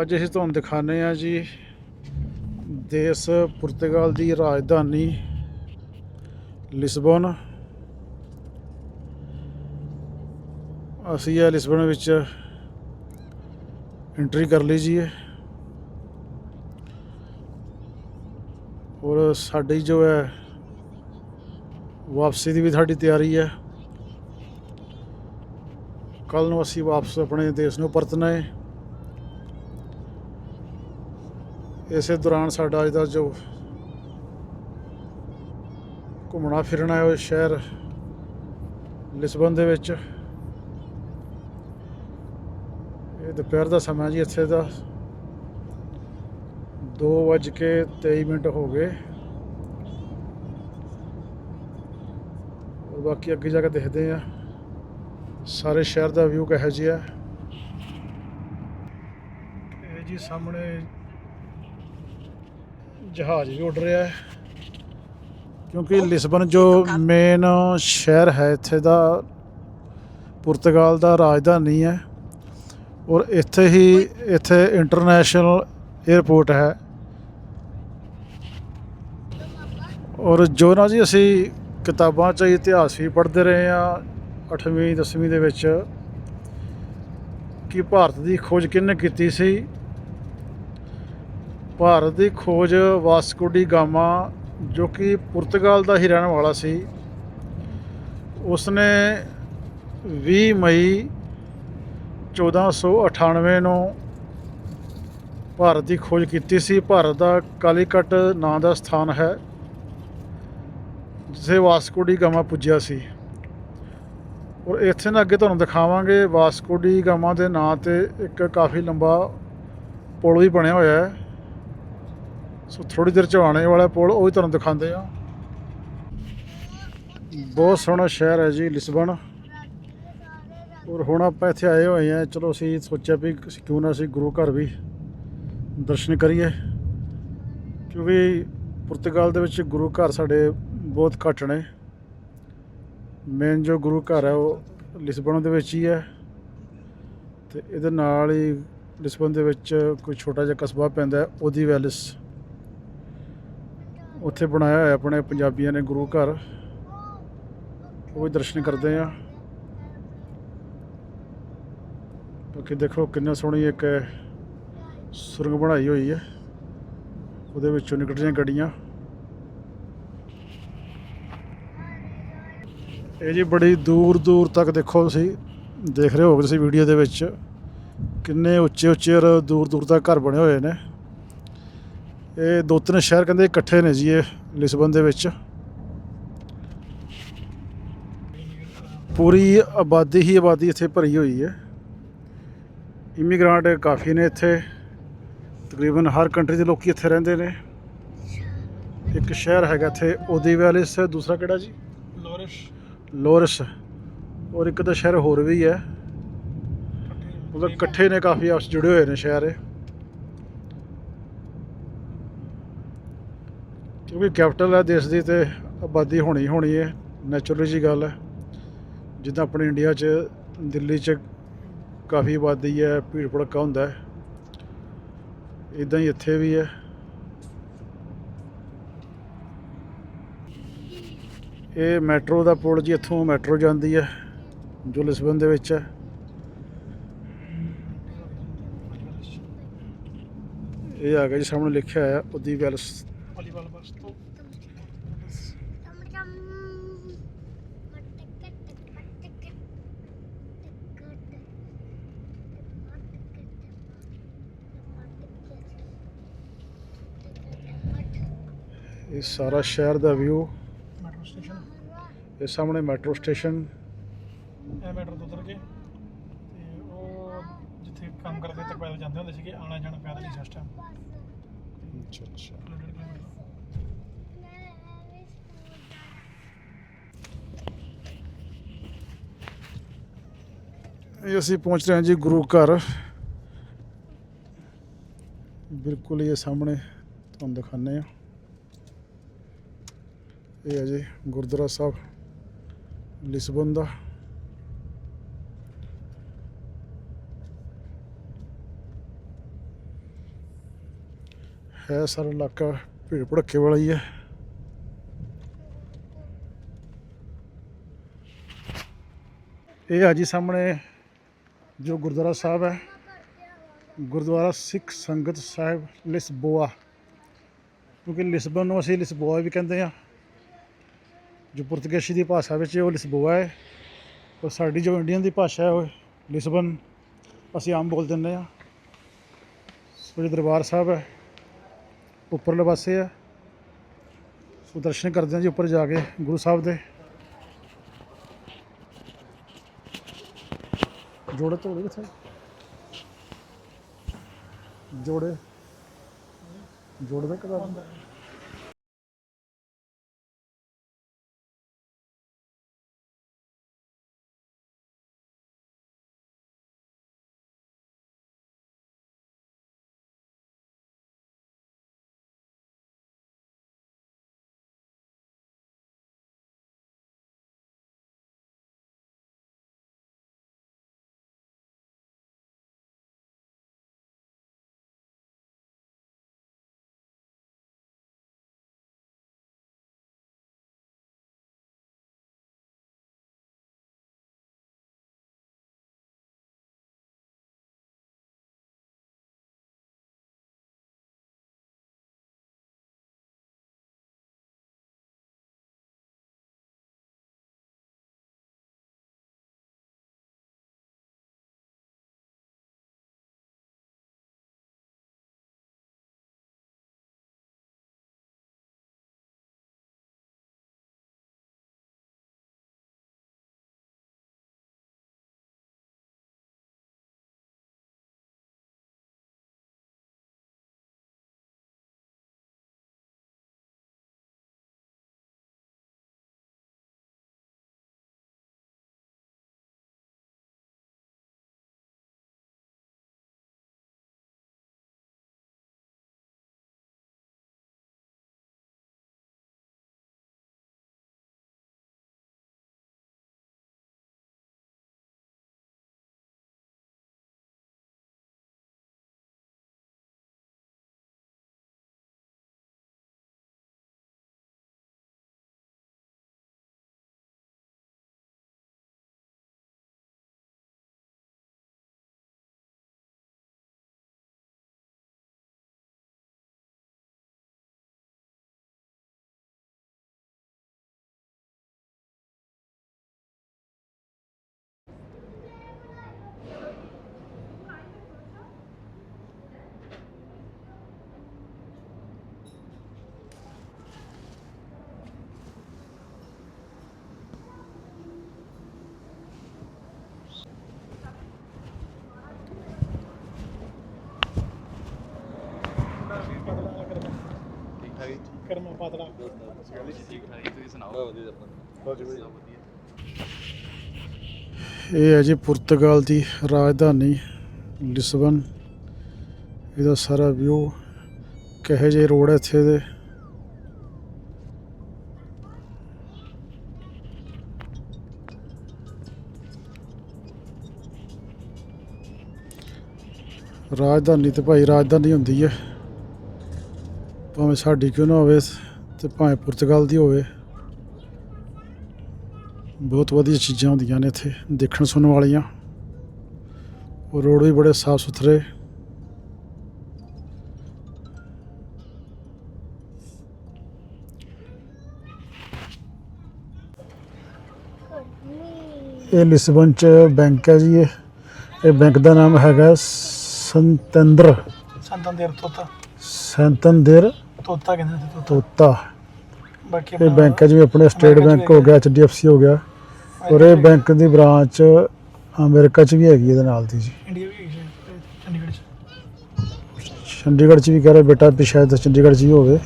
ਅੱਜ ਅਸੀਂ ਤੁਹਾਨੂੰ ਦਿਖਾਣੇ ਆ ਜੀ ਦੇਸ਼ ਪੁਰਤਗਾਲ ਦੀ ਰਾਜਧਾਨੀ ਲਿਸਬਨ। ਅਸੀਂ ਇਹ ਲਿਸਬਨ ਵਿੱਚ ਐਂਟਰੀ ਕਰ ਲਈ ਜੀ ਹੈ ਔਰ ਸਾਡੀ ਜੋ ਹੈ ਵਾਪਸੀ ਦੀ ਵੀ ਸਾਡੀ ਤਿਆਰੀ ਹੈ। ਕੱਲ ਨੂੰ ਅਸੀਂ ਵਾਪਸ ਆਪਣੇ ਦੇਸ਼ ਨੂੰ ਪਰਤਣਾ ਹੈ। ਇਸੇ ਦੌਰਾਨ ਸਾਡਾ ਅੱਜ ਦਾ ਜੋ ਘੁੰਮਣਾ ਫਿਰਨਾ ਹੈ ਉਹ ਸ਼ਹਿਰ ਲਿਸਬਨ ਦੇ ਵਿੱਚ। ਇਹ ਦੁਪਹਿਰ ਦਾ ਸਮਾਂ ਜੀ, ਇੱਥੇ ਦਾ 2:23 ਮਿੰਟ ਹੋ ਗਏ। ਔਰ ਬਾਕੀ ਅੱਗੇ ਜਾ ਕੇ ਦੇਖਦੇ ਆ ਸਾਰੇ ਸ਼ਹਿਰ ਦਾ ਵਿਊ ਕਿਹੋ ਜਿਹਾ ਇਹ ਜੀ ਸਾਹਮਣੇ ਜਹਾਜ਼ ਵੀ ਉੱਡ ਰਿਹਾ ਹੈ। ਕਿਉਂਕਿ ਲਿਸਬਨ ਜੋ ਮੇਨ ਸ਼ਹਿਰ ਹੈ ਇੱਥੇ ਦਾ ਪੁਰਤਗਾਲ ਦਾ ਰਾਜਧਾਨੀ ਹੈ ਔਰ ਇੱਥੇ ਹੀ ਇੱਥੇ ਇੰਟਰਨੈਸ਼ਨਲ 에ਅਰਪੋਰਟ ਹੈ। ਔਰ ਜੋ ਨਾ ਜੀ ਅਸੀਂ ਕਿਤਾਬਾਂ 'ਚ ਇਤਿਹਾਸ ਵੀ ਪੜ੍ਹਦੇ ਰਹੇ ਆ 8ਵੀਂ 10ਵੀਂ ਦੇ ਵਿੱਚ ਕਿ ਭਾਰਤ ਦੀ ਖੋਜ ਕਿਹਨੇ ਕੀਤੀ ਸੀ? ਭਾਰਤ ਦੀ ਖੋਜ ਵਾਸਕੋ ਡੀ ਗਾਮਾ, ਜੋ ਕਿ ਪੁਰਤਗਾਲ ਦਾ ਹੀ ਰਹਿਣ ਵਾਲਾ ਸੀ। ਉਸਨੇ 20 ਮਈ 1498 ਨੂੰ ਭਾਰਤ ਦੀ ਖੋਜ ਕੀਤੀ ਸੀ। ਭਾਰਤ ਦਾ ਕਾਲੀਕਟ ਨਾਂ ਦਾ ਸਥਾਨ ਹੈ, ਜਿੱਥੇ ਵਾਸਕੋ ਡੀ ਗਾਮਾ ਪੁੱਜਿਆ ਸੀ। ਔਰ ਇੱਥੇ ਨਾ ਅੱਗੇ ਤੁਹਾਨੂੰ ਦਿਖਾਵਾਂਗੇ, ਵਾਸਕੋ ਡੀ ਗਾਮਾ ਦੇ ਨਾਂ ਤੇ ਇੱਕ ਕਾਫੀ ਲੰਬਾ ਪੁਲ ਵੀ ਬਣਿਆ ਹੋਇਆ ਹੈ। ਸੋ ਥੋੜੀ ਦੇਰ ਚ ਆਉਣੇ ਵਾਲਾ ਪੁਲ, ਉਹ ਵੀ ਤੁਹਾਨੂੰ ਦਿਖਾਉਂਦੇ ਆ ਬਹੁਤ ਸੋਹਣਾ ਸ਼ਹਿਰ ਹੈ ਜੀ, ਲਿਸਬਨ। ਔਰ ਹੁਣ ਆਪਾਂ ਇੱਥੇ ਆਏ ਹੋਏ ਆ ਚਲੋ ਅਸੀਂ ਸੋਚਿਆ ਵੀ ਕਿਉਂ ਨਾ ਅਸੀਂ ਗੁਰੂ ਘਰ ਵੀ ਦਰਸ਼ਨ ਕਰੀਏ। ਕਿਉਂਕਿ ਪੁਰਤਗਾਲ ਦੇ ਵਿੱਚ ਗੁਰੂ ਘਰ ਸਾਡੇ ਬਹੁਤ ਘੱਟ ਨੇ। ਮੇਨ ਜੋ ਗੁਰੂ ਘਰ ਹੈ, ਉਹ ਲਿਸਬਨ ਦੇ ਵਿੱਚ ਹੀ ਹੈ। ਤੇ ਇਹਦੇ ਨਾਲ ਹੀ ਲਿਸਬਨ ਦੇ ਵਿੱਚ ਕੋਈ ਛੋਟਾ ਜਿਹਾ ਕਸਬਾ ਪੈਂਦਾ ਉਹਦੀ ਵੈਲਿਸ। ਉੱਥੇ ਬਣਾਇਆ ਹੋਇਆ ਆਪਣੇ ਪੰਜਾਬੀਆਂ ਨੇ ਗੁਰੂ ਘਰ। ਉਹ ਵੀ ਦਰਸ਼ਨ ਕਰਦੇ ਆ। ਬਾਕੀ ਦੇਖੋ ਕਿੰਨਾ ਸੋਹਣੀ ਇੱਕ ਸੁਰੰਗ ਬਣਾਈ ਹੋਈ ਹੈ। ਉਹਦੇ ਵਿੱਚੋਂ ਨਿਕਲਦੀਆਂ ਗੱਡੀਆਂ। ਇਹ ਜੀ ਬੜੀ ਦੂਰ ਦੂਰ ਤੱਕ ਦੇਖੋ ਤੁਸੀਂ, ਦੇਖ ਰਹੇ ਹੋਗੇ ਤੁਸੀਂ ਵੀਡੀਓ ਦੇ ਵਿੱਚ। ਕਿੰਨੇ ਉੱਚੇ ਉੱਚੇ ਔਰ ਦੂਰ ਦੂਰ ਤੱਕ ਘਰ ਬਣੇ ਹੋਏ ਨੇ। ਇਹ ਦੋ ਤਿੰਨ ਸ਼ਹਿਰ ਕਹਿੰਦੇ ਇਕੱਠੇ ਨੇ ਜੀ ਇਹ ਲਿਸਬਨ ਦੇ ਵਿੱਚ। ਪੂਰੀ ਆਬਾਦੀ ਹੀ ਆਬਾਦੀ ਇੱਥੇ ਭਰੀ ਹੋਈ ਹੈ। ਇਮੀਗ੍ਰਾਂਟ ਕਾਫੀ ਨੇ ਇੱਥੇ। ਤਕਰੀਬਨ ਹਰ ਕੰਟਰੀ ਦੇ ਲੋਕੀ ਇੱਥੇ ਰਹਿੰਦੇ ਨੇ। ਇੱਕ ਸ਼ਹਿਰ ਹੈਗਾ ਇੱਥੇ ਓਦੀ ਵੈਲਿਸ ਦੂਸਰਾ ਕਿਹੜਾ ਜੀ? ਲੋਰਿਸ਼ ਲੋਰਸ ਔਰ ਇੱਕ ਤਾਂ ਸ਼ਹਿਰ ਹੋਰ ਵੀ ਹੈ। ਮਤਲਬ ਇਕੱਠੇ ਨੇ ਕਾਫੀ ਆਪਸ ਜੁੜੇ ਹੋਏ ਨੇ ਸ਼ਹਿਰ ਇਹ। ਕਿਉਂਕਿ ਕੈਪੀਟਲ ਹੈ ਦੇਸ਼ ਦੀ ਤੇ ਆਬਾਦੀ ਹੋਣੀ ਹੋਣੀ ਹੈ ਨੈਚੁਰਲੀ ਜੀ ਗੱਲ ਹੈ। ਜਿੱਦਾਂ ਆਪਣੇ ਇੰਡੀਆ 'ਚ, ਦਿੱਲੀ 'ਚ ਕਾਫੀ ਆਬਾਦੀ ਹੈ, ਭੀੜ ਭੜੱਕਾ ਹੁੰਦਾ ਹੈ। ਇਦਾਂ ਹੀ ਇੱਥੇ ਵੀ ਹੈ। ਇਹ ਮੈਟਰੋ ਦਾ ਪੁਲ ਜੀ, ਇੱਥੋਂ ਮੈਟਰੋ ਜਾਂਦੀ ਹੈ, ਜੋ ਲਿਸਬਨ ਦੇ ਵਿੱਚ ਹੈ। ਇਹ ਆ ਗਿਆ ਜੀ, ਸਾਹਮਣੇ ਲਿਖਿਆ ਹੈ ਉਦੀ ਵੈਲਸ ਵਾਲੀਬਾਲ ਬਸ ਤੋਂ ਇਹ ਸਾਰਾ ਸ਼ਹਿਰ ਦਾ ਵਿਊ ਮੈਟਰੋ ਸਟੇਸ਼ਨ ਇਹ ਸਾਹਮਣੇ ਮੈਟਰੋ ਸਟੇਸ਼ਨ ਇਹ ਮੈਟਰੋ ਤੋਂ ਉਤਰ ਕੇ ਤੇ ਉਹ ਜਿੱਥੇ ਕੰਮ ਕਰਦੇ ਤੱਕ ਪੈਦਲ ਜਾਂਦੇ ਹੁੰਦੇ ਸੀਗੇ ਆਣਾ ਜਾਣਾ ਪੈਦਲ ਹੀ ਸਿਸਟਮ ਅੱਛਾ ਅੱਛਾ। ਇਹ ਅਸੀਂ ਪਹੁੰਚ ਰਹੇ ਹਾਂ ਜੀ ਗੁਰੂ ਘਰ। ਬਿਲਕੁਲ ਇਹ ਸਾਹਮਣੇ ਤੁਹਾਨੂੰ ਦਿਖਾਉਂਦੇ ਆ ਇਹ ਹੈ ਜੀ ਗੁਰਦੁਆਰਾ ਸਾਹਿਬ, ਲਿਸਬਨ ਦਾ। ਹੈ ਸਾਰਾ ਇਲਾਕਾ ਭੀੜ ਭੜੱਕੇ ਵਾਲਾ ਹੀ ਹੈ। ਇਹ ਆ ਜੀ ਸਾਹਮਣੇ ਜੋ ਗੁਰਦੁਆਰਾ ਸਾਹਿਬ ਹੈ, ਗੁਰਦੁਆਰਾ ਸਿੱਖ ਸੰਗਤ ਸਾਹਿਬ, ਲਿਸਬੋਆ। ਕਿਉਂਕਿ ਲਿਸਬਨ ਨੂੰ ਅਸੀਂ ਲਿਸਬੋਆ ਵੀ ਕਹਿੰਦੇ ਆ ਜੋ ਪੁਰਤਗਾਲੀ ਦੀ ਭਾਸ਼ਾ ਵਿੱਚ ਉਹ ਲਿਸਬੋਆ ਹੈ ਔਰ ਸਾਡੀ ਜੋ ਇੰਡੀਅਨ ਦੀ ਭਾਸ਼ਾ ਹੈ ਉਹ ਲਿਸਬਨ, ਅਸੀਂ ਆਮ ਬੋਲ ਦਿੰਦੇ ਆ ਸੋ ਦਰਬਾਰ ਸਾਹਿਬ ਹੈ, ਉੱਪਰਲੇ ਪਾਸੇ ਆ ਸੋ ਦਰਸ਼ਨ ਕਰਦੇ ਹਾਂ ਜੀ ਉੱਪਰ ਜਾ ਕੇ ਗੁਰੂ ਸਾਹਿਬ ਦੇ। ਜੋੜੇ ਤੋੜੇ ਕਿੱਥੇ ਜੋੜੇ ਜੋੜਦੇ ਦੇ ਕਦਾ ਪਤਲਾ। ਠੀਕ ਠਾਕ ਤੁਸੀਂ ਸੁਣਾਓ ਵਧੀਆ ਆਪਾਂ ਇਹ ਹੈ ਜੀ ਪੁਰਤਗਾਲ ਦੀ ਰਾਜਧਾਨੀ ਲਿਸਬਨ। ਇਹਦਾ ਸਾਰਾ ਵਿਊ ਕਹੇ ਜੇ ਰੋਡ ਹੈ ਇੱਥੇ ਦੇ? ਰਾਜਧਾਨੀ ਤੇ ਭਾਈ ਰਾਜਧਾਨੀ ਹੁੰਦੀ ਹੈ। ਭਾਵੇਂ ਸਾਡੀ ਕਿਉਂ ਨਾ ਹੋਵੇ ਤੇ ਭਾਵੇਂ ਪੁਰਤਗਾਲ ਦੀ ਹੋਵੇ ਬਹੁਤ ਵਧੀਆ ਚੀਜ਼ਾਂ ਹੁੰਦੀਆਂ ਨੇ ਇੱਥੇ ਦੇਖਣ ਸੁਣਨ ਵਾਲੀਆਂ। ਔਰ ਰੋਡ ਵੀ ਬੜੇ ਸਾਫ਼ ਸੁਥਰੇ। ਇਹ ਲਿਸਬਨ ਚ ਬੈਂਕ ਹੈ ਜੀ ਇਹ। ਇਹ ਬੈਂਕ ਦਾ ਨਾਮ ਹੈਗਾ ਸੰਤੰਦਰ। ਸੰਤਨ ਦੇਰ ਤੋਤਾ। ਸੰਤੰਦਰ ਤੋਤਾ ਕਹਿੰਦੇ ਤੋਤਾ। ਬਾਕੀ ਇਹ ਬੈਂਕ ਹੈ ਜਿਵੇਂ ਆਪਣੇ ਸਟੇਟ 'ਚ ਬੈਂਕ ਹੋ ਗਿਆ ਐਚਡੀਐਫਸੀ ਹੋ ਗਿਆ। ਔਰ ਇਹ ਬੈਂਕ ਦੀ ਬ੍ਰਾਂਚ ਅਮਰੀਕਾ ਚ ਵੀ ਹੈਗੀ ਇਹਦੇ ਨਾਲ ਦੀ ਜੀ। ਇੰਡੀਆ ਵੀ ਹੈਗੀ ਸੀ, ਚੰਡੀਗੜ੍ਹ ਚ। ਚੰਡੀਗੜ੍ਹ ਚ ਵੀ ਕਹਿ ਰਹੇ ਬੇਟਾ ਵੀ ਸ਼ਾਇਦ ਚੰਡੀਗੜ੍ਹ ਚ ਹੀ ਹੋਵੇ।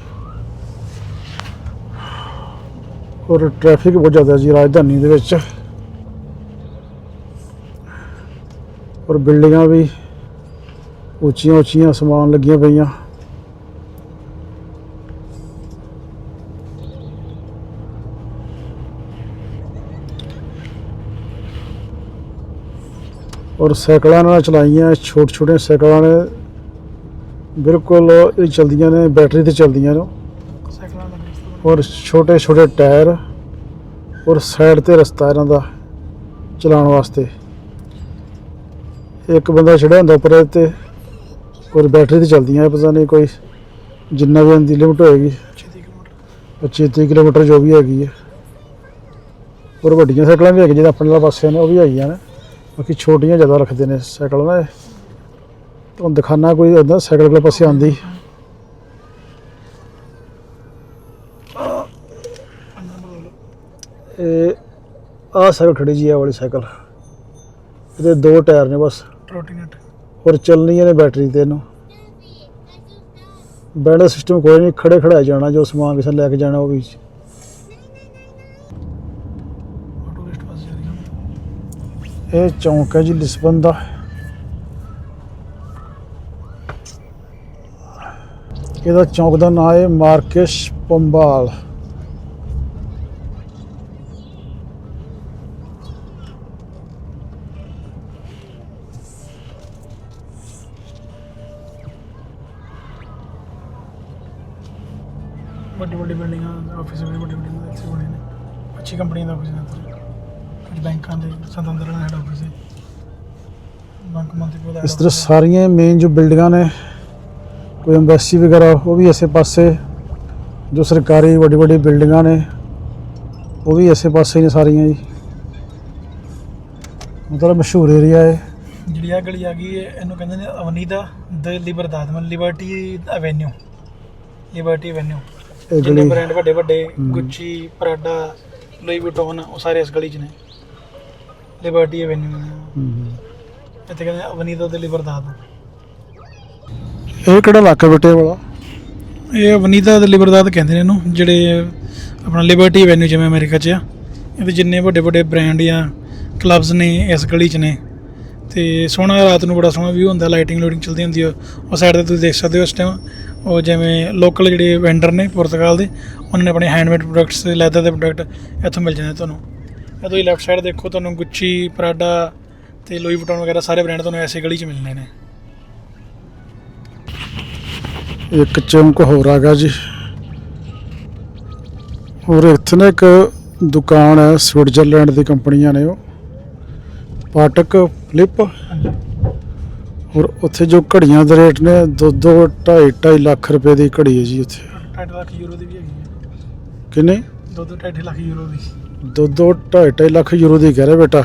ਔਰ ਟ੍ਰੈਫਿਕ ਬਹੁਤ ਜ਼ਿਆਦਾ ਜੀ ਰਾਜਧਾਨੀ ਦੇ ਵਿੱਚ। ਔਰ ਬਿਲਡਿੰਗਾਂ ਵੀ ਉੱਚੀਆਂ ਉੱਚੀਆਂ ਸਮਾਨ ਲੱਗੀਆਂ ਪਈਆਂ। ਔਰ ਸਾਈਕਲਾਂ ਨਾਲ ਚਲਾਈਆਂ ਛੋਟੇ ਛੋਟੇ ਸਾਈਕਲਾਂ ਨੇ। ਬਿਲਕੁਲ ਇਹ ਚਲਦੀਆਂ ਨੇ, ਬੈਟਰੀ ਤੇ ਚਲਦੀਆਂ ਨੇ। ਸਾਈਕਲਾਂ ਔਰ ਛੋਟੇ ਛੋਟੇ ਟਾਇਰ ਔਰ ਸਾਈਡ ਤੇ ਰਸਤਾ ਇਹਨਾਂ ਦਾ ਚਲਾਉਣ ਵਾਸਤੇ। ਇੱਕ ਬੰਦਾ ਚੜਿਆ ਹੁੰਦਾ ਉੱਪਰ ਤੇ, ਔਰ ਬੈਟਰੀ ਤੇ ਚਲਦੀਆਂ, ਇਹ ਪਤਾ ਨਹੀਂ ਕੋਈ ਜਿੰਨਾ ਵੀ ਇਹਨਾਂ ਦੀ ਲਿਮਟ ਹੋਏਗੀ। 36 ਕਿਲੋਮੀਟਰ 25 ਕਿਲੋਮੀਟਰ ਜੋ ਵੀ ਹੈਗੀ ਹੈ। ਔਰ ਵੱਡੀਆਂ ਸਾਈਕਲਾਂ ਵੀ ਹੈਗੀਆਂ ਜਿਹਦੇ ਆਪਣੇ ਵਾਲੇ ਪਾਸੇ ਨੇ, ਉਹ ਵੀ ਹੈਗੀਆਂ ਨੇ। ਬਾਕੀ ਛੋਟੀਆਂ ਜ਼ਿਆਦਾ ਰੱਖਦੇ ਨੇ ਸਾਈਕਲ ਨਾ। ਤੁਹਾਨੂੰ ਦਿਖਾਣਾ ਕੋਈ ਹੁੰਦਾ ਸਾਈਕਲ ਵਾਲੇ ਪਾਸੇ ਆਂਦੀ ਇਹ ਆਹ ਸਾਈਕਲ ਖੜੀ ਜੀ ਇਹ ਵਾਲੀ ਸਾਈਕਲ। ਇਹਦੇ ਦੋ ਟਾਇਰ ਨੇ ਬਸ। ਟ੍ਰੋਟੀਨਟ ਔਰ ਚੱਲਣੀਆਂ ਨੇ ਬੈਟਰੀ ਤੇ ਇਹਨੂੰ। ਦਾ ਸਿਸਟਮ ਕੋਈ ਨਹੀਂ ਖੜੇ ਖੜਾਇਆ ਜਾਣਾ ਜੋ ਸਮਾਨ ਕਿਸੇ ਲੈ ਕੇ ਜਾਣਾ ਉਹ ਵੀ ਟੂਰਿਸਟ ਬੱਸ ਜਾ ਰਹੀ ਹੈ ਇਹ ਚੌਂਕ ਹੈ ਜੀ ਲਿਸਬਨ ਦਾ। ਇਹਦਾ ਚੌਂਕ ਦਾ ਨਾਮ ਹੈ ਮਾਰਕੇਸ਼ ਪੰਬਾਲ। ਵੱਡੀ ਵੱਡੀ ਬਿਲਡਿੰਗਾਂ ਆਫਿਸ ਵੀ ਵੱਡੀ ਇੱਥੇ ਬਣੇ ਨੇ। ਅੱਛੀ ਕੰਪਨੀਆਂ ਦਾ ਆਫਿਸ ਨੇ ਬੈਂਕਾਂ ਦੇ ਸੰਤੰਤਰ ਦਾ ਹੈਡ ਆਫਿਸ ਹੈ ਬੈਂਕ ਮੰਤਰੀ ਦਾ ਇਸ ਤਰ੍ਹਾਂ ਸਾਰੀਆਂ ਮੇਨ ਜੋ ਬਿਲਡਿੰਗਾਂ ਨੇ ਕੋਈ ਐਮਬੈਸੀ ਵਗੈरह ਉਹ ਵੀ ਇਸੇ ਪਾਸੇ। ਜੋ ਸਰਕਾਰੀ ਵੱਡੀ ਵੱਡੀ ਬਿਲਡਿੰਗਾਂ ਨੇ ਉਹ ਵੀ ਇਸੇ ਪਾਸੇ ਨੇ ਸਾਰੀਆਂ ਜੀ। ਮਤਲਬ ਮਸ਼ਹੂਰ ਏਰੀਆ ਹੈ ਜਿਹੜੀ ਆ ਗਲੀ ਆ ਗਈ ਹੈ ਇਹਨੂੰ ਕਹਿੰਦੇ ਨੇ ਅਵਨੀਦਾ ਦ ਲਿਬਰਦਾਦ ਮਤਲਬ ਲਿਬਰਟੀ ਐਵੇਨਿਊ ਲਿਬਰਟੀ ਐਵੇਨਿਊ ਇਹ ਗਲੀ। ਬ੍ਰਾਂਡ ਵੱਡੇ ਵੱਡੇ। ਗੁੱਚੀ ਪ੍ਰਾਡਾ ਲੂਈ ਵੁਟਨ ਉਹ ਸਾਰੇ ਇਸ ਗਲੀ 'ਚ ਨੇ। ਲਿਬਰਟੀ ਐਵੇਨਿਊ ਹਮ। ਇੱਥੇ ਕਹਿੰਦੇ ਅਵਨੀਦਾ ਤੇ ਲਿਬਰਦਾਦ ਇਹ ਕਿਹੜਾ ਇਲਾਕਾ ਬੇਟੇ ਵਾਲਾ? ਇਹ ਅਵਨੀਦਾ ਤੇ ਲਿਬਰਦਾਦ ਕਹਿੰਦੇ ਨੇ ਇਹਨੂੰ ਜਿਹੜੇ ਆਪਣਾ ਲਿਬਰਟੀ ਐਵੇਨਿਊ ਜਿਵੇਂ ਅਮਰੀਕਾ 'ਚ ਆ। ਇਹਦੇ ਜਿੰਨੇ ਵੱਡੇ ਵੱਡੇ ਬ੍ਰਾਂਡ ਜਾਂ ਕਲੱਬਸ ਨੇ ਇਸ ਗਲੀ 'ਚ ਨੇ। ਤੇ ਸੋਹਣਾ ਰਾਤ ਨੂੰ ਬੜਾ ਸੋਹਣਾ ਵਿਊ ਹੁੰਦਾ ਲਾਈਟਿੰਗ ਲੋਡਿੰਗ ਚਲਦੀ ਹੁੰਦੀ ਆ। ਉਹ ਸਾਈਡ ਤੇ ਤੁਸੀਂ ਦੇਖ ਸਕਦੇ ਹੋ ਇਸ ਟਾਈਮ ਉਹ ਜਿਵੇਂ ਲੋਕਲ ਜਿਹੜੇ ਵੈਂਡਰ ਨੇ ਪੁਰਤਗਾਲ ਦੇ ਉਹਨਾਂ ਨੇ ਆਪਣੇ ਹੈਂਡਮੇਡ ਪ੍ਰੋਡਕਟਸ ਲੈਦਰ ਦੇ ਪ੍ਰੋਡਕਟ ਇੱਥੋਂ ਮਿਲ ਜਾਂਦੇ ਤੁਹਾਨੂੰ। ਇਹ ਤੁਸੀਂ ਲੈਫਟ ਸਾਈਡ ਦੇਖੋ ਤੁਹਾਨੂੰ ਗੁੱਚੀ ਪ੍ਰਾਡਾ ਤੇ ਲੋਈ ਵੁਟਨ ਵਗੈਰਾ ਸਾਰੇ ਬ੍ਰਾਂਡ ਤੁਹਾਨੂੰ ਐਸੇ ਗਲੀ 'ਚ ਮਿਲਣੇ ਨੇ। ਇੱਕ ਚੌਂਕ ਹੋਰ ਹੈਗਾ ਜੀ। ਔਰ ਇੱਥੇ ਨਾ ਇੱਕ ਦੁਕਾਨ ਹੈ ਸਵਿਟਜ਼ਰਲੈਂਡ ਦੀ ਕੰਪਨੀਆਂ ਨੇ ਉਹ। ਪਾਟਕ ਫਲਿੱਪ ਔਰ ਉੱਥੇ ਜੋ ਘੜੀਆਂ ਦੇ ਰੇਟ ਨੇ ਦੋ ਦੋ ਢਾਈ ਢਾਈ ਲੱਖ ਰੁਪਏ ਦੀ ਘੜੀ ਹੈ ਜੀ ਉੱਥੇ। 2.5 ਲੱਖ ਯੂਰੋ ਦੀ ਵੀ ਹੈਗੀ ਹੈ। ਕਿੰਨੇ? ਦੋ ਦੋ 2.5 ਲੱਖ ਯੂਰੋ ਦੀ। ਦੋ ਦੋ ਢਾਈ ਢਾਈ ਲੱਖ ਯੂਰੋ ਦੀ ਕਹਿ ਰਿਹਾ ਬੇਟਾ।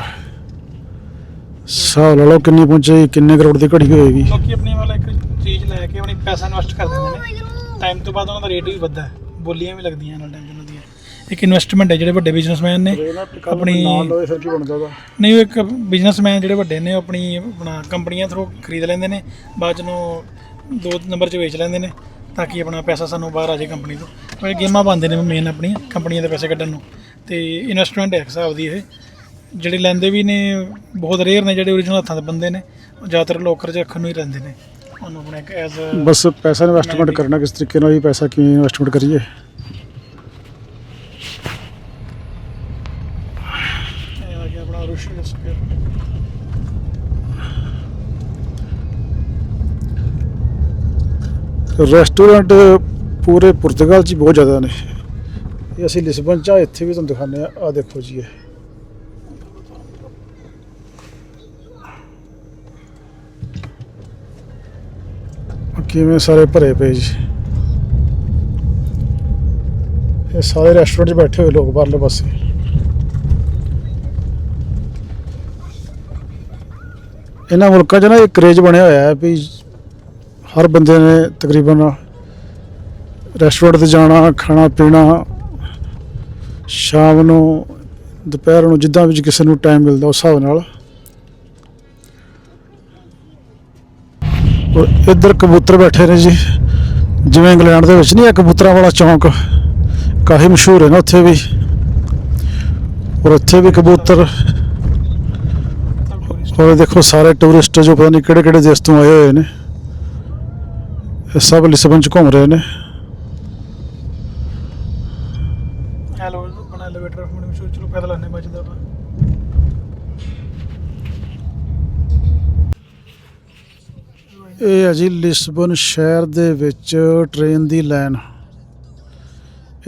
ਹਿਸਾਬ ਲਾ ਲਓ ਕਿੰਨੀ ਪਹੁੰਚੇ ਕਿੰਨੇ ਕਰੋੜ ਦੀ ਘੜੀ ਹੋਏਗੀ। ਲੋਕੀ ਆਪਣੀ ਵਾਲਾ ਇੱਕ ਚੀਜ਼ ਲੈ ਕੇ ਆਪਣੀ ਪੈਸਾ ਇਨਵੈਸਟ ਕਰ ਦਿੰਦੇ ਨੇ। ਟਾਈਮ ਤੋਂ ਬਾਅਦ ਉਹਨਾਂ ਦਾ ਰੇਟ ਵੀ ਵੱਧਦਾ ਹੈ। ਬੋਲੀਆਂ ਵੀ ਲੱਗਦੀਆਂ ਨਾਲ ਟਾਈਮ ਉਹਨਾਂ ਦੀਆਂ। ਇੱਕ ਇਨਵੈਸਟਮੈਂਟ ਹੈ ਜਿਹੜੇ ਵੱਡੇ ਬਿਜ਼ਨਸਮੈਨ ਨੇ ਆਪਣੀ- ਨਾਲ ਲਵੇ ਫਿਰ ਕੀ ਬਣਦਾ ਉਹਦਾ। ਨਹੀਂ ਉਹ ਇੱਕ ਬਿਜ਼ਨਸਮੈਨ ਜਿਹੜੇ ਵੱਡੇ ਨੇ ਉਹ ਆਪਣੀ ਆਪਣਾ ਕੰਪਨੀਆਂ ਥਰੂ ਖਰੀਦ ਲੈਂਦੇ ਨੇ। ਬਾਅਦ 'ਚ ਨੂੰ ਦੋ ਨੰਬਰ 'ਚ ਵੇਚ ਲੈਂਦੇ ਨੇ ਤਾਂ ਕਿ ਆਪਣਾ ਪੈਸਾ ਸਾਨੂੰ ਬਾਹਰ ਆ ਜਾਏ ਕੰਪਨੀ ਤੋਂ। ਉਹ ਇਹ ਗੇਮਾਂ ਪਾਉਂਦੇ ਨੇ ਮੇਨ ਆਪਣੀ ਕੰਪਨੀਆਂ ਦੇ ਪੈਸੇ ਕੱਢਣ ਨੂੰ। ਤੇ ਇਨਵੈਸਟਮੈਂਟ ਹੈ ਇੱਕ ਹਿਸਾਬ ਦੀ ਇਹ। ਜਿਹੜੇ ਲੈਂਦੇ ਵੀ ਨੇ ਬਹੁਤ ਰੇਅਰ ਨੇ ਜਿਹੜੇ ਓਰੀਜਨਲ ਹੱਥਾਂ ਦੇ ਬੰਦੇ ਨੇ। ਉਹ ਜ਼ਿਆਦਾਤਰ ਲੋਕਰ 'ਚ ਰੱਖਣ ਨੂੰ ਹੀ ਰਹਿੰਦੇ ਨੇ। ਉਹਨੂੰ ਆਪਣਾ ਇੱਕ ਐਜ਼ ਬਸ ਪੈਸਾ ਇਨਵੈਸਟਮੈਂਟ ਕਰਨਾ ਕਿਸ ਤਰੀਕੇ ਨਾਲ ਹੀ ਪੈਸਾ ਕਿਵੇਂ ਇਨਵੈਸਟਮੈਂਟ ਕਰੀਏ? ਆ ਗਿਆ ਆਪਣਾ ਰੈਸਟੋਰੈਂਟ ਪੂਰੇ ਪੁਰਤਗਾਲ 'ਚ ਬਹੁਤ ਜ਼ਿਆਦਾ ਨੇ। ਇਹ ਅਸੀਂ ਲਿਸਬਨ 'ਚ ਆ, ਇੱਥੇ ਵੀ ਤੁਹਾਨੂੰ ਦਿਖਾਉਂਦੇ ਆ ਆ ਦੇਖੋ ਜੀ ਇਹ। ਆਹ ਕਿਵੇਂ ਸਾਰੇ ਭਰੇ ਪਏ ਜੀ। ਇਹ ਸਾਰੇ ਰੈਸਟੋਰੈਂਟ 'ਚ ਬੈਠੇ ਹੋਏ ਲੋਕ ਬਾਹਰਲੇ ਪਾਸੇ। ਇਹਨਾਂ ਮੁਲਕਾਂ 'ਚ ਨਾ ਇਹ ਕਰੇਜ ਬਣਿਆ ਹੋਇਆ ਹੈ ਵੀ ਹਰ ਬੰਦੇ ਨੇ ਤਕਰੀਬਨ ਰੈਸਟੋਰੈਂਟ ਤੇ ਜਾਣਾ, ਖਾਣਾ, ਪੀਣਾ ਸ਼ਾਮ ਨੂੰ, ਦੁਪਹਿਰ ਨੂੰ ਜਿੱਦਾਂ ਵੀ ਕਿਸੇ ਨੂੰ ਟਾਈਮ ਮਿਲਦਾ ਉਸ ਹਿਸਾਬ ਨਾਲ। ਔਰ ਇੱਧਰ ਕਬੂਤਰ ਬੈਠੇ ਨੇ ਜੀ। ਜਿਵੇਂ ਇੰਗਲੈਂਡ ਦੇ ਵਿੱਚ ਨਹੀਂ ਹੈ ਕਬੂਤਰਾਂ ਵਾਲਾ ਚੌਂਕ, ਕਾਫੀ ਮਸ਼ਹੂਰ ਹੈ ਨਾ ਉੱਥੇ ਵੀ। ਔਰ ਉੱਥੇ ਵੀ ਕਬੂਤਰ। ਔਰ ਦੇਖੋ ਸਾਰੇ ਟੂਰਿਸਟ ਜੋ ਪਤਾ ਨਹੀਂ ਕਿਹੜੇ ਕਿਹੜੇ ਦੇਸ਼ ਤੋਂ ਆਏ ਹੋਏ ਨੇ। ਇਹ ਸਭ ਲਿਸਬਨ ਚ ਘੁੰਮ ਰਹੇ ਨੇ। ਹੈਲੋ ਆਪਣਾ ਐਲੀਵੇਟਰ ਫੋਨ ਮਸ਼ਹੂਰ ਚਲੋ ਪੈਦਲ ਆਨੇ ਬਚਦਾ ਆਪਾਂ। ਇਹ ਹੈ ਜੀ ਲਿਸਬਨ ਸ਼ਹਿਰ ਦੇ ਵਿੱਚ ਟ੍ਰੇਨ ਦੀ ਲਾਈਨ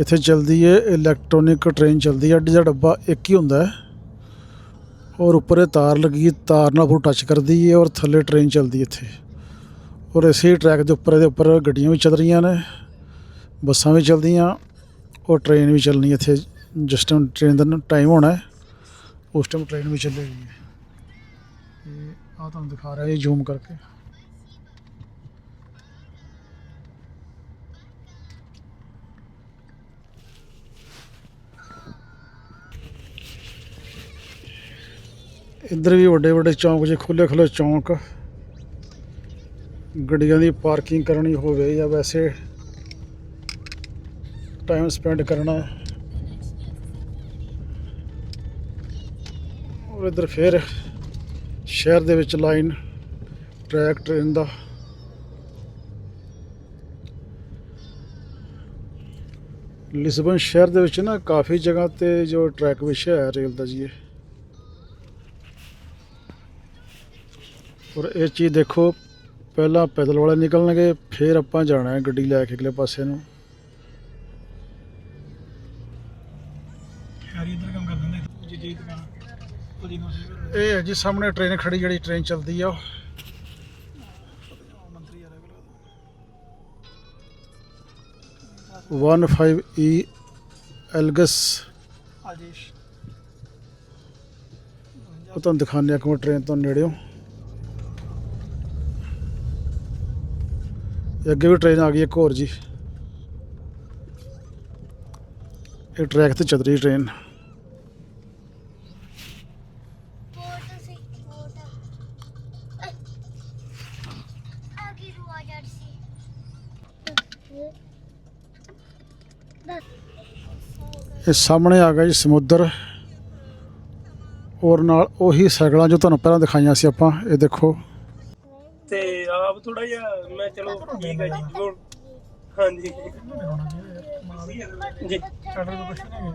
ਇੱਥੇ ਚੱਲਦੀ ਹੈ ਇਲੈਕਟ੍ਰੋਨਿਕ ਟ੍ਰੇਨ ਚੱਲਦੀ ਹੈ ਅੱਡੀ ਦਾ ਡੱਬਾ ਇੱਕ ਹੀ ਹੁੰਦਾ ਹੈ। ਔਰ ਉੱਪਰ ਇਹ ਤਾਰ ਲੱਗੀ ਤਾਰ ਨਾਲ ਉਹ ਟੱਚ ਕਰਦੀ ਹੈ ਔਰ ਥੱਲੇ ਟ੍ਰੇਨ ਚੱਲਦੀ ਇੱਥੇ। ਔਰ ਇਸੇ ਟਰੈਕ ਦੇ ਉੱਪਰ ਇਹਦੇ ਉੱਪਰ ਗੱਡੀਆਂ ਵੀ ਚੱਲ ਰਹੀਆਂ ਨੇ, ਬੱਸਾਂ ਵੀ ਚੱਲਦੀਆਂ। ਉਹ ਟ੍ਰੇਨ ਵੀ ਚੱਲਣੀ ਇੱਥੇ, ਜਿਸ ਟਾਈਮ ਟ੍ਰੇਨ ਦਾ ਟਾਈਮ ਹੋਣਾ ਉਸ ਟਾਈਮ ਟ੍ਰੇਨ ਵੀ ਚੱਲੇਗੀ। ਇਹ ਆ ਤੁਹਾਨੂੰ ਦਿਖਾ ਰਿਹਾ ਜੀ ਜ਼ੂਮ ਕਰਕੇ। ਇੱਧਰ ਵੀ ਵੱਡੇ ਵੱਡੇ ਚੌਂਕ ਜੇ ਖੁੱਲੇ ਖੁੱਲੇ ਚੌਂਕ। ਗੱਡੀਆਂ ਦੀ ਪਾਰਕਿੰਗ ਕਰਨੀ ਹੋਵੇ ਜਾਂ ਵੈਸੇ ਟਾਈਮ ਸਪੈਂਡ ਕਰਨਾ। ਔਰ ਇੱਧਰ ਫਿਰ ਸ਼ਹਿਰ ਦੇ ਵਿੱਚ ਲਾਈਨ ਟਰੈਕ ਟ੍ਰੇਨ ਦਾ। ਲਿਸਬਨ ਸ਼ਹਿਰ ਦੇ ਵਿੱਚ ਨਾ ਕਾਫੀ ਜਗ੍ਹਾ ਤੇ ਜੋ ਟਰੈਕ ਵਿਸ਼ਾ ਹੈ ਰੇਲ ਦਾ ਜੀ ਇਹ। ਔਰ ਇਹ ਚੀਜ਼ ਦੇਖੋ, ਪਹਿਲਾਂ ਪੈਦਲ ਵਾਲੇ ਨਿਕਲਣਗੇ, ਫਿਰ ਆਪਾਂ ਜਾਣਾ ਹੈ ਗੱਡੀ ਲੈ ਕੇ ਅਗਲੇ ਪਾਸੇ ਨੂੰ। ਇਹ ਹੈ ਜੀ ਸਾਹਮਣੇ ਟ੍ਰੇਨ ਖੜੀ ਜਿਹੜੀ ਟ੍ਰੇਨ ਚੱਲਦੀ ਆ। ਉਹ। ਮੰਤਰੀ ਆ ਰਿਹਾ 15E ਐਲਗਸ ਉਹ ਤੁਹਾਨੂੰ ਦਿਖਾਉਂਦੇ ਆ ਕਿ ਟ੍ਰੇਨ ਤੋਂ ਨੇੜਿਓਂ। ਅੱਗੇ ਵੀ ਟ੍ਰੇਨ ਆ ਗਈ, ਇੱਕ ਹੋਰ ਜੀ। ਇਹ ਟਰੈਕ ਤੇ ਚੱਲ ਰਹੀ ਟ੍ਰੇਨ ਵੋਟ ਸੀ ਵੋਟ ਆ ਕੀ ਰੁਆ ਜਰਸੀ ਇਹ ਸਾਹਮਣੇ ਆ ਗਿਆ ਜੀ ਸਮੁੰਦਰ। ਔਰ ਨਾਲ ਉਹੀ ਸਾਈਕਲਾਂ ਜੋ ਤੁਹਾਨੂੰ ਪਹਿਲਾਂ ਦਿਖਾਈਆਂ ਸੀ ਆਪਾਂ ਇਹ ਦੇਖੋ। ਤੇ ਆਪ ਥੋੜਾ ਜਿਹਾ ਮੈਂ ਚਲੋ ਠੀਕ ਹੈ ਜੀ ਜੋੜ ਹਾਂਜੀ। ਜੀ। ਸਾਡਾ ਤਾਂ ਕੁਛ ਨਹੀਂ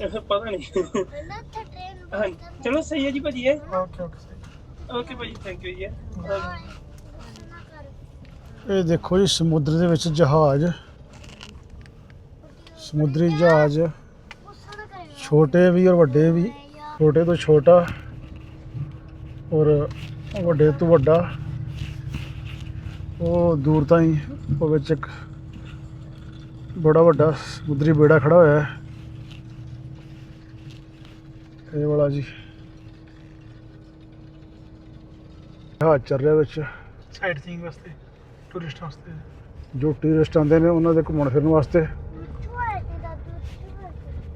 ਇਹ ਪਤਾ ਨਹੀਂ। ਹਾਂਜੀ। ਚਲੋ ਸਹੀ ਹੈ ਜੀ ਭਾਜੀ ਇਹ। ਓਕੇ ਓਕੇ ਓਕੇ ਭਾਜੀ ਥੈਂਕ ਯੂ ਜੀ। ਇਹ ਦੇਖੋ ਜੀ ਸਮੁੰਦਰ ਦੇ ਵਿੱਚ ਜਹਾਜ਼। ਸਮੁੰਦਰੀ ਜਹਾਜ਼ ਛੋਟੇ ਵੀ ਔਰ ਵੱਡੇ ਵੀ ਛੋਟੇ ਤੋਂ ਛੋਟਾ ਔਰ ਵੱਡੇ ਤੋਂ ਵੱਡਾ ਉਹ ਦੂਰ ਤਾਈਂ ਉਹ ਵਿੱਚ ਇੱਕ ਬੜਾ ਵੱਡਾ ਸਮੁੰਦਰੀ ਬੇੜਾ ਖੜਾ ਹੋਇਆ ਹੈ। ਇਹ ਵਾਲਾ ਜੀ। ਜਹਾਜ਼ ਚੱਲ ਰਿਹਾ ਵਿੱਚ। ਸਾਈਡ ਸੀਇੰਗ ਵਾਸਤੇ ਟੂਰਿਸਟ ਵਾਸਤੇ। ਜੋ ਟੂਰਿਸਟ ਆਉਂਦੇ ਨੇ ਉਹਨਾਂ ਦੇ ਘੁੰਮਣ ਫਿਰਨ ਵਾਸਤੇ।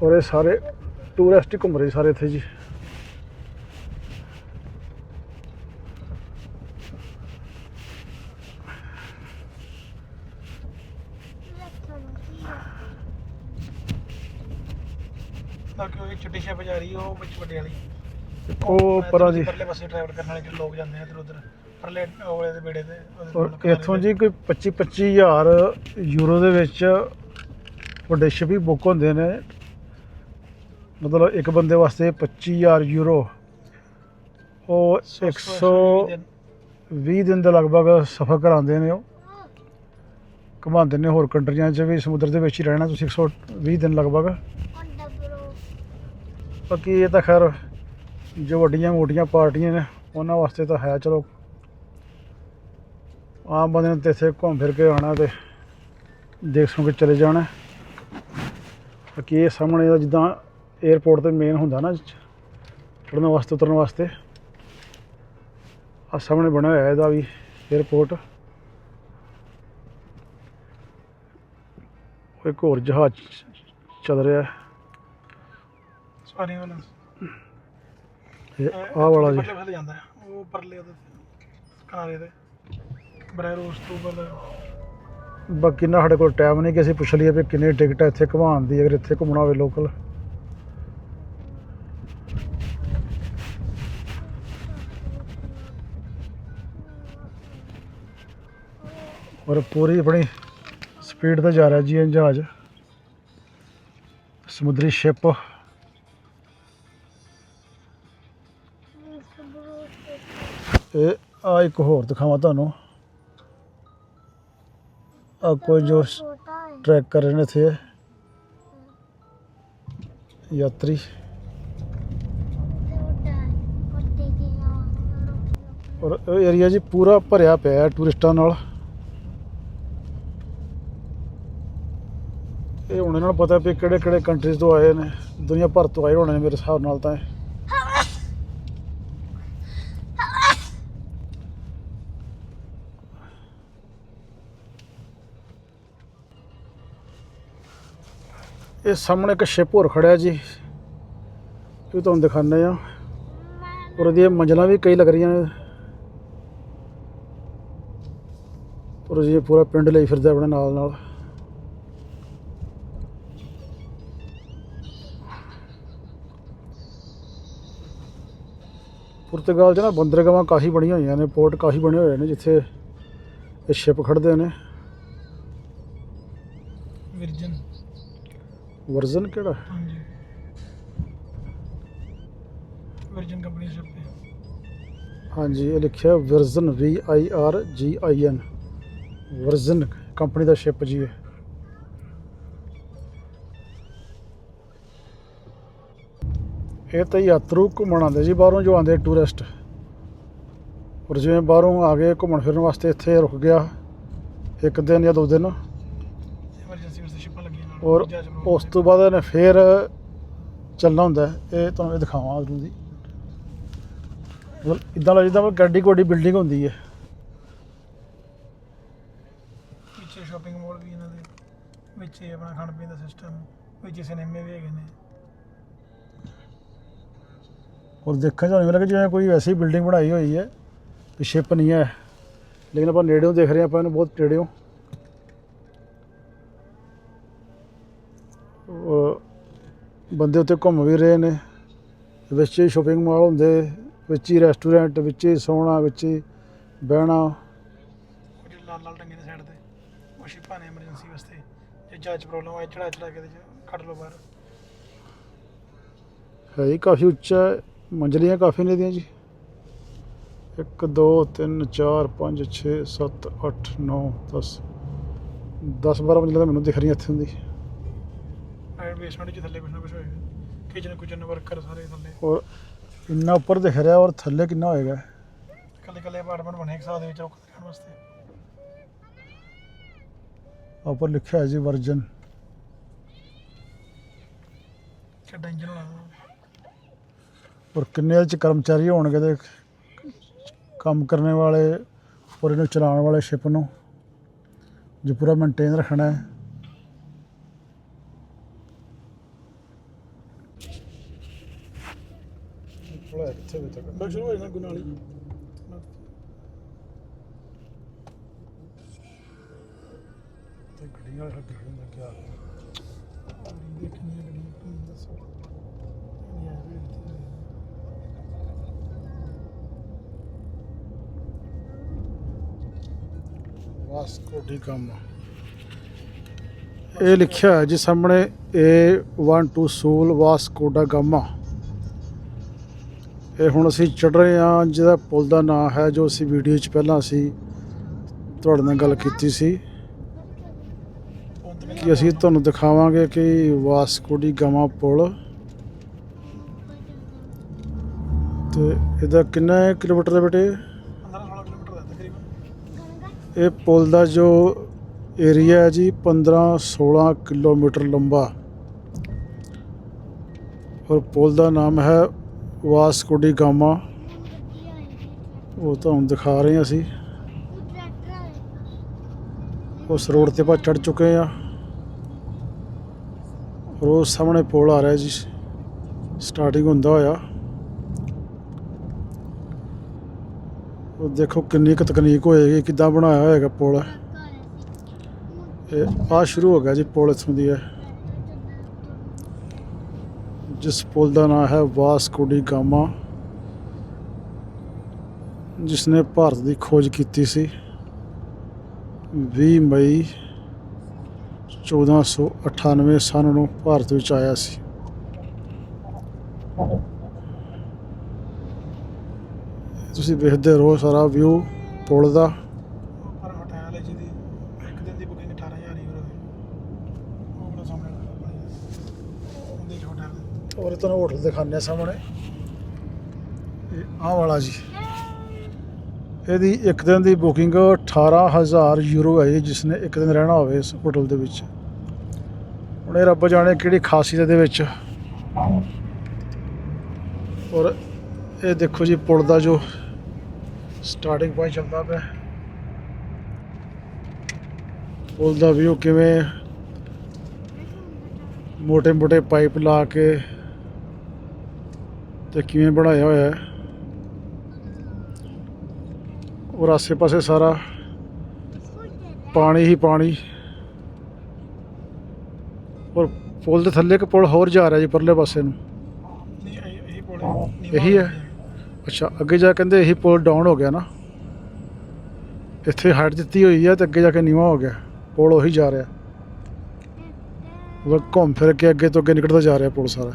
ਔਰ ਇਹ ਸਾਰੇ ਟੂਰਿਸਟ ਹੀ ਘੁੰਮ ਰਹੇ ਸਾਰੇ ਇੱਥੇ ਜੀ। ਤਾਂ ਕਿ ਉਹ ਵਿੱਚ ਵੱਡੇ ਵਾਲੀ। ਉਹ ਪਰਾਂ ਜੀ। ਪਰਲੇ ਪਾਸੇ ਟਰੈਵਲ ਕਰਨ ਵਾਲੇ ਜਿਹੜੇ ਲੋਕ ਜਾਂਦੇ ਨੇ ਇੱਧਰ ਉੱਧਰ ਪਰਲੇ ਉਹਲੇ ਦੇ ਬੇੜੇ ਤੇ ਇੱਥੋਂ। ਜੀ ਕੋਈ 25 25000 ਯੂਰੋ ਦੇ ਵਿੱਚ ਵੱਡੇ ਸ਼ਿਪ ਹੀ ਬੁੱਕ ਹੁੰਦੇ ਨੇ। ਮਤਲਬ ਇੱਕ ਬੰਦੇ ਵਾਸਤੇ 25000 ਯੂਰੋ। ਉਹ ਸੌ- ਸੌ- 120 ਸੌ ਦਿਨ। ਦੇ ਲਗਭਗ ਸਫ਼ਰ ਕਰਾਉਂਦੇ ਨੇ ਉਹ। ਘੁਮਾਉਂਦੇ ਨੇ ਹੋਰ ਕੰਟਰੀਆਂ 'ਚ ਵੀ ਸਮੁੰਦਰ ਦੇ ਵਿੱਚ ਹੀ ਰਹਿਣਾ ਤੁਸੀਂ 120 ਦਿਨ ਲਗਭਗ। ਬਾਕੀ ਇਹ ਤਾਂ ਖੈਰ ਜੋ ਵੱਡੀਆਂ ਮੋਟੀਆਂ ਪਾਰਟੀਆਂ ਨੇ ਉਹਨਾਂ ਵਾਸਤੇ ਤਾਂ ਹੈ ਚਲੋ। ਆਮ ਬੰਦੇ ਨੇ ਤਾਂ ਇੱਥੇ ਘੁੰਮ ਫਿਰ ਕੇ ਆਉਣਾ ਤੇ ਦੇਖ ਸੁਣ ਕੇ ਚਲੇ ਜਾਣਾ। ਬਾਕੀ ਇਹ ਸਾਹਮਣੇ ਦਾ ਜਿੱਦਾਂ ਏਅਰਪੋਰਟ ਤੇ ਮੇਨ ਹੁੰਦਾ ਨਾ ਚੜਨ ਵਾਸਤੇ ਉਤਰਨ ਵਾਸਤੇ। ਆ ਸਾਹਮਣੇ ਬਣਿਆ ਹੋਇਆ ਇਹਦਾ ਵੀ 에어ਪੋਰਟ ਇੱਕ ਹੋਰ ਜਹਾਜ਼ ਚੱਲ ਰਿਹਾ। ਹੈ ਸਾਰੀ ਵਾਲਾ। ਇਹ ਆ ਵਾਲਾ ਜੀ। ਮਤਲਬ ਹਲੇ ਜਾਂਦਾ ਉਹ ਪਰਲੇ ਉਹਦੇ ਕਿਨਾਰੇ ਤੇ। ਬਰੈਰੋਸ ਤੋਂ ਬਲ ਬਾਕੀ ਨਾ ਸਾਡੇ ਕੋਲ ਟਾਈਮ ਨਹੀਂ ਕਿ ਅਸੀਂ ਪੁੱਛ ਲਈਏ ਵੀ ਕਿੰਨੀ ਟਿਕਟ ਇੱਥੇ ਘੁਮਾਉਣ ਦੀ ਅਗਰ ਇੱਥੇ ਘੁੰਮਣਾ ਹੋਵੇ ਲੋਕਲ ਔਰ ਪੂਰੀ ਆਪਣੀ ਸਪੀਡ ਤੇ ਜਾ ਰਿਹਾ ਜੀ ਇਹ ਜਹਾਜ਼। ਸਮੁੰਦਰੀ ਸ਼ਿਪ ਇਹ ਆ ਇੱਕ ਹੋਰ ਦਿਖਾਵਾਂ ਤੁਹਾਨੂੰ। ਆ ਕੋਈ ਜੋ ਟਰੈਕ ਕਰ ਰਹੇ ਨੇ ਇੱਥੇ। ਯਾਤਰੀ। ਔਰ ਇਹ ਏਰੀਆ ਜੀ ਪੂਰਾ ਭਰਿਆ ਪਿਆ ਟੂਰਿਸਟਾਂ ਨਾਲ। ਇਹ ਹੁਣ ਇਹਨਾਂ ਨੂੰ ਪਤਾ ਵੀ ਕਿਹੜੇ ਕਿਹੜੇ ਕੰਟਰੀਜ਼ ਤੋਂ ਆਏ ਨੇ, ਦੁਨੀਆ ਭਰ ਤੋਂ ਆਏ ਹੋਣੇ ਨੇ ਮੇਰੇ ਹਿਸਾਬ ਨਾਲ ਤਾਂ ਇਹ। ਸਾਹਮਣੇ ਇੱਕ ਸ਼ਿਪ ਹੋਰ ਖੜਿਆ ਜੀ, ਇਹ ਤੁਹਾਨੂੰ ਦਿਖਾਉਂਦੇ ਆ ਔਰ ਇਹਦੀਆਂ ਮੰਜ਼ਲਾਂ ਵੀ ਕਈ ਲੱਗ ਰਹੀਆਂ ਨੇ। ਔਰ ਜੀ ਪੂਰਾ ਪਿੰਡ ਲਈ ਫਿਰਦਾ ਆਪਣੇ ਨਾਲ ਨਾਲ। ਪੁਰਤਗਾਲ 'ਚ ਨਾ ਬੰਦਰਗਾਹਾਂ ਕਾਫੀ ਬਣੀਆਂ ਹੋਈਆਂ ਨੇ ਪੋਰਟ ਕਾਫੀ ਬਣੇ ਹੋਏ ਨੇ ਜਿੱਥੇ ਇਹ ਸ਼ਿਪ ਖੜਦੇ ਨੇ। ਵਿਰਜਨ। ਵਰਜ਼ਨ ਕਿਹੜਾ? ਹਾਂਜੀ। ਵਿਰਜਨ ਕੰਪਨੀ ਸ਼ਿਪ ਹੈ ਹਾਂਜੀ ਇਹ ਲਿਖਿਆ version V I R G I N version company the ship ਜੀ ਹੈ ਇਹ ਤਾਂ ਯਾਤਰੂ ਘੁੰਮਣ ਆਉਂਦੇ ਜੀ ਬਾਹਰੋਂ ਜੋ ਆਉਂਦੇ ਟੂਰਿਸਟ ਔਰ ਜਿਵੇਂ ਬਾਹਰੋਂ ਆ ਗਏ ਘੁੰਮਣ ਫਿਰਨ ਵਾਸਤੇ ਇੱਥੇ ਰੁਕ ਗਿਆ ਇੱਕ ਦਿਨ ਜਾਂ ਦੋ ਦਿਨ। ਔਰ ਉਸ ਤੋਂ ਬਾਅਦ ਇਹਨੇ ਫੇਰ ਚੱਲਣਾ ਹੁੰਦਾ। ਇਹ ਤੁਹਾਨੂੰ ਇਹ ਦਿਖਾਵਾਂ ਅਗਰੂ ਦੀ ਮਤਲਬ ਇਦਾਂ ਲੱਗਦਾ ਵਾ ਗੱਡੀ ਕੋਡੀ ਬਿਲਡਿੰਗ ਹੁੰਦੀ ਹੈ। ਪਿੱਛੇ ਸ਼ਾਪਿੰਗ ਮਾਲ ਵੀ ਇਹਨਾਂ ਦੇ ਵਿੱਚ ਆਪਣਾ ਖਾਣ ਪੀਣ ਦਾ ਸਿਸਟਮ ਵਿੱਚ ਸਿਨੇਮੇ ਵੀ ਹੈਗੇ ਨੇ। ਔਰ ਦੇਖਣ ਚ ਨਹੀਂ ਲੱਗਾ ਜਿਵੇਂ ਕੋਈ ਵੈਸੀ ਬਿਲਡਿੰਗ ਬਣਾਈ ਹੋਈ ਹੈ ਵੀ ਸ਼ਿਪ ਨਹੀਂ ਹੈ। ਲੇਕਿਨ ਆਪਾਂ ਨੇੜਿਓਂ ਦੇਖ ਰਹੇ ਆਪਾਂ ਇਹਨੂੰ ਬਹੁਤ ਔਰ ਬੰਦੇ ਉੱਤੇ ਘੁੰਮ ਵੀ ਰਹੇ ਨੇ। ਵਿੱਚ ਹੀ ਸ਼ਾਪਿੰਗ ਮਾਲ ਹੁੰਦੇ ਵਿੱਚ ਹੀ ਰੈਸਟੋਰੈਂਟ ਵਿੱਚ ਹੀ ਸੌਣਾ ਵਿੱਚ ਹੀ ਬਹਿਣਾ। ਜਿਹੜੇ ਲਾਲ ਲਾਲ ਟੰਗੇ ਨੇ ਸਾਈਡ ਤੇ। ਉਹ ਸ਼ਿਪਾਂ ਨੇ ਐਮਰਜੈਂਸੀ ਵਾਸਤੇ। ਜੇ ਜਹਾਜ਼ ਪ੍ਰੋਬਲਮ ਆਏ ਚੜਾ ਚੜਾ ਕੇ ਤੇ ਕੱਢ ਲਓ ਬਾਹਰ। ਹੈ ਕਾਫੀ ਉੱਚਾ ਹੈ। ਮੰਜ਼ਲੀਆਂ ਕਾਫੀ ਨੇ ਦੀਆਂ ਜੀ। 1 2 3 4 5 6 7 8 9 10 10 12 ਮੰਜ਼ਲਾਂ ਤਾਂ ਮੈਨੂੰ ਦਿਖ ਰਹੀਆਂ ਇੱਥੇ ਹੁੰਦੀ ਐਂਡ ਬੇਸਮੈਂਟ ਚ ਥੱਲੇ ਕੁਛ ਨਾ ਕੁਛ ਹੋਏਗਾ। ਕਿਚਨ ਕੁਚਨ ਵਰਕਰ ਸਾਰੇ ਥੱਲੇ। ਔਰ ਇੰਨਾ ਉੱਪਰ ਦਿਖ ਰਿਹਾ ਔਰ ਥੱਲੇ ਕਿੰਨਾ ਹੋਏਗਾ? ਕੱਲੇ ਕੱਲੇ ਅਪਾਰਟਮੈਂਟ ਬਣੇ ਇੱਕ ਸਾਥ ਦੇ ਵਿੱਚ ਰੁਕ ਰਹਿਣ ਵਾਸਤੇ। ਉੱਪਰ ਲਿਖਿਆ ਹੈ ਜੀ ਵਰਜਨ। ਕਿੱਡਾ ਇੰਜਨ ਹੋਣਾ। ਔਰ ਕਿੰਨੇ ਇਹਦੇ ਚ ਕਰਮਚਾਰੀ ਹੋਣਗੇ ਤੇ ਕੰਮ ਕਰਨ ਵਾਲੇ ਔਰ ਇਹਨੂੰ ਚਲਾਉਣ ਵਾਲੇ ਸ਼ਿਪ ਨੂੰ? ਜੋ ਪੂਰਾ ਮੇਨਟੇਨ ਰੱਖਣਾ ਹੈ। ਥੋੜਾ ਇੱਥੇ ਵੀ ਤੱਕ ਬਸ ਸ਼ੁਰੂ ਹੋ ਜਾਣਾ ਗੁਨਾਲੀ ਤੇ ਗੱਡੀਆਂ ਵਾਲੇ ਹੱਥ ਹੁੰਦਾ ਕਿਆ ਦੇਖਣੀ ਹੈ ਗੱਡੀ ਕੀ ਦੱਸੋ ਇਹ ਆ ਵੀ ਇੱਥੇ ਵਾਸਕੋ ਡੀ ਗਾਮਾ ਇਹ ਲਿਖਿਆ ਹੈ ਜੀ ਸਾਹਮਣੇ A12 ਸੂਲ ਵਾਸਕੋ ਦਾ ਗਾਮਾ। ਇਹ ਹੁਣ ਅਸੀਂ ਚੜ ਰਹੇ ਹਾਂ, ਜਿਹਦਾ ਪੁਲ ਦਾ ਨਾਮ ਹੈ ਜੋ ਅਸੀਂ ਵੀਡੀਓ 'ਚ ਪਹਿਲਾਂ ਅਸੀਂ ਤੁਹਾਡੇ ਨਾਲ ਗੱਲ ਕੀਤੀ ਸੀ। ਕਿ ਅਸੀਂ ਤੁਹਾਨੂੰ ਦਿਖਾਵਾਂਗੇ ਕਿ ਵਾਸਕੋ ਡੀ ਗਾਮਾ ਪੁਲ, ਤੇ ਇਹਦਾ ਕਿੰਨਾ ਕਿਲੋਮੀਟਰ ਹੈ ਬੇਟੇ 15 16 ਕਿਲੋਮੀਟਰ ਦਾ ਤਕਰੀਬਨ ਇਹ ਪੁਲ ਦਾ ਜੋ ਏਰੀਆ ਹੈ ਜੀ 15 16 ਕਿਲੋਮੀਟਰ ਲੰਬਾ। ਔਰ ਪੁਲ ਦਾ ਨਾਮ ਹੈ ਵਾਸਕੋਡੀ ਗਾਮਾ। ਉਹ ਤੁਹਾਨੂੰ ਦਿਖਾ ਰਹੇ ਹਾਂ ਅਸੀਂ। ਉਸ ਰੋਡ ਤੇ ਆਪਾਂ ਚੜ ਚੁੱਕੇ ਆ ਔਰ ਉਹ ਸਾਹਮਣੇ ਪੁਲ ਆ ਰਿਹਾ ਜੀ। ਸਟਾਰਟਿੰਗ ਹੁੰਦਾ ਹੋਇਆ। ਦੇਖੋ ਕਿੰਨੀ ਕੁ ਤਕਨੀਕ ਹੋਏਗੀ, ਕਿੱਦਾਂ ਬਣਾਇਆ ਹੋਏਗਾ ਪੁਲ। ਇਹ ਆ ਸ਼ੁਰੂ ਹੋ ਗਿਆ ਜੀ ਪੁਲ ਇੱਥੋਂ ਦੀ ਹੈ ਜਿਸ ਪੁਲ ਦਾ ਨਾਮ ਹੈ ਵਾਸਕੋ ਡੀ ਗਾਮਾ। ਜਿਸ ਨੇ ਭਾਰਤ ਦੀ ਖੋਜ ਕੀਤੀ ਸੀ। 20 ਮਈ 1498 ਸਨ ਨੂੰ ਭਾਰਤ ਵਿੱਚ ਆਇਆ ਸੀ। ਤੁਸੀਂ ਵੇਖਦੇ ਰਹੋ ਸਾਰਾ ਵਿਊ ਪੁਲ ਦਾ। ਪਰ ਹੋਟਲ ਹੈ ਜਿਹਦੀ ਇੱਕ ਦਿਨ ਦੀ ਬੁਕਿੰਗ 18000 ਯੂਰੋ ਹੈ ਉਹ ਬੜਾ ਸਾਹਮਣੇ ਉਹਦੇ ਹੋਟਲ ਔਰ ਤੁਹਾਨੂੰ ਹੋਟਲ ਦਿਖਾਉਂਦੇ ਆ ਸਾਹਮਣੇ। ਇਹ ਆਹ ਵਾਲਾ ਜੀ। ਇਹਦੀ ਇੱਕ ਦਿਨ ਦੀ ਬੁਕਿੰਗ 18000 ਯੂਰੋ ਹੈ ਜੀ, ਜਿਸ ਨੇ ਇੱਕ ਦਿਨ ਰਹਿਣਾ ਹੋਵੇ ਇਸ ਹੋਟਲ ਦੇ ਵਿੱਚ। ਹੁਣ ਇਹ ਰੱਬ ਜਾਣੇ ਕਿਹੜੀ ਖਾਸੀਅਤ ਇਹਦੇ ਵਿੱਚ। ਔਰ ਇਹ ਦੇਖੋ ਜੀ ਪੁਲ ਦਾ ਜੋ ਸਟਾਰਟਿੰਗ ਪੁਆਇੰਟ ਚੱਲਦਾ ਪਿਆ। ਪੁਲ ਦਾ ਵਿਊ ਕਿਵੇਂ? ਮੋਟੇ ਮੋਟੇ ਪਾਈਪ ਲਾ ਕੇ ਤੇ ਕਿਵੇਂ ਬਣਾਇਆ ਹੋਇਆ ਹੈ। ਔਰ ਆਸੇ-ਪਾਸੇ ਸਾਰਾ ਪਾਣੀ ਹੀ ਪਾਣੀ। ਔਰ ਪੁਲ ਦੇ ਥੱਲੇ ਇੱਕ ਪੁਲ ਹੋਰ ਜਾ ਰਿਹਾ ਜੀ ਪਰਲੇ ਪਾਸੇ ਨੂੰ। ਇਹੀ ਹੈ। ਅੱਛਾ, ਅੱਗੇ ਜਾ ਕੇ ਕਹਿੰਦੇ ਇਹੀ ਪੁਲ ਡਾਊਨ ਹੋ ਗਿਆ ਨਾ। ਇੱਥੇ ਹਾਈਟ ਦਿੱਤੀ ਹੋਈ ਹੈ ਤੇ ਅੱਗੇ ਜਾ ਕੇ ਨੀਵਾਂ ਹੋ ਗਿਆ। ਪੁਲ ਉਹੀ ਜਾ ਰਿਹਾ। ਉਹ ਘੁੰਮ ਫਿਰ ਕੇ ਅੱਗੇ ਤੋਂ ਅੱਗੇ ਨਿਕਲਦਾ ਜਾ ਰਿਹਾ ਪੁਲ ਸਾਰਾ।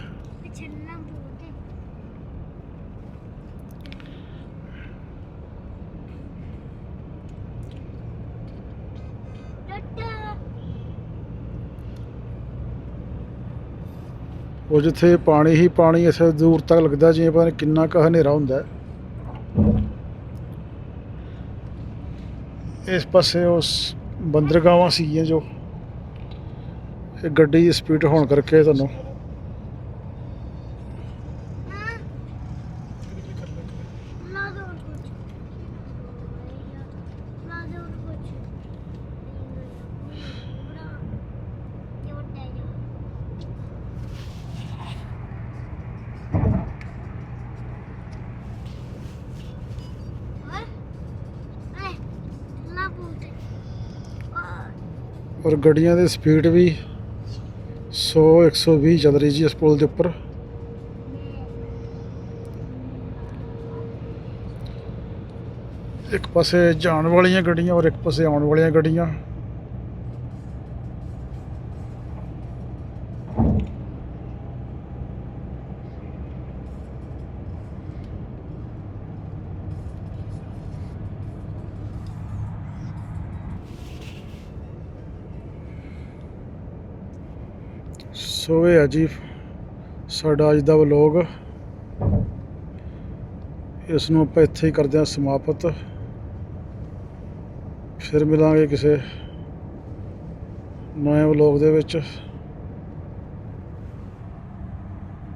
ਉਹ ਜਿੱਥੇ ਪਾਣੀ ਹੀ ਪਾਣੀ ਇਸੇ ਦੂਰ ਤੱਕ ਲੱਗਦਾ, ਜਿਵੇਂ ਪਤਾ ਨਹੀਂ ਕਿੰਨਾ ਕੁ ਹਨੇਰਾ ਹੁੰਦਾ ਇਸ ਪਾਸੇ ਉਸ ਬੰਦਰਗਾਵਾਂ ਸੀਗੀਆਂ ਜੋ। ਇਹ ਗੱਡੀ ਦੀ ਸਪੀਡ ਹੋਣ ਕਰਕੇ ਤੁਹਾਨੂੰ ਲਾ ਦੋ ਕੁਝ ਲਾ ਦੋ ਕੁਝ ਬੜਾ ਇਹ ਵੱਡਾ ਜੋ ਓਏ ਲਾ ਬੋਲਦੇ ਔਰ ਗੱਡੀਆਂ ਦੀ ਸਪੀਡ ਵੀ 100 120 ਚੱਲ ਰਹੀ ਜੀ ਇਸ ਪੁਲ ਦੇ ਉੱਪਰ। ਇੱਕ ਪਾਸੇ ਜਾਣ ਵਾਲੀਆਂ ਗੱਡੀਆਂ ਔਰ ਇੱਕ ਪਾਸੇ ਆਉਣ ਵਾਲੀਆਂ ਗੱਡੀਆਂ। ਹੈ ਜੀ ਸਾਡਾ ਅੱਜ ਦਾ ਵਲੋਗ। ਇਸ ਨੂੰ ਆਪਾਂ ਇੱਥੇ ਹੀ ਕਰਦੇ ਹਾਂ ਸਮਾਪਤ। ਫਿਰ ਮਿਲਾਂਗੇ ਕਿਸੇ ਨਵੇਂ ਵਲੋਗ ਦੇ ਵਿੱਚ।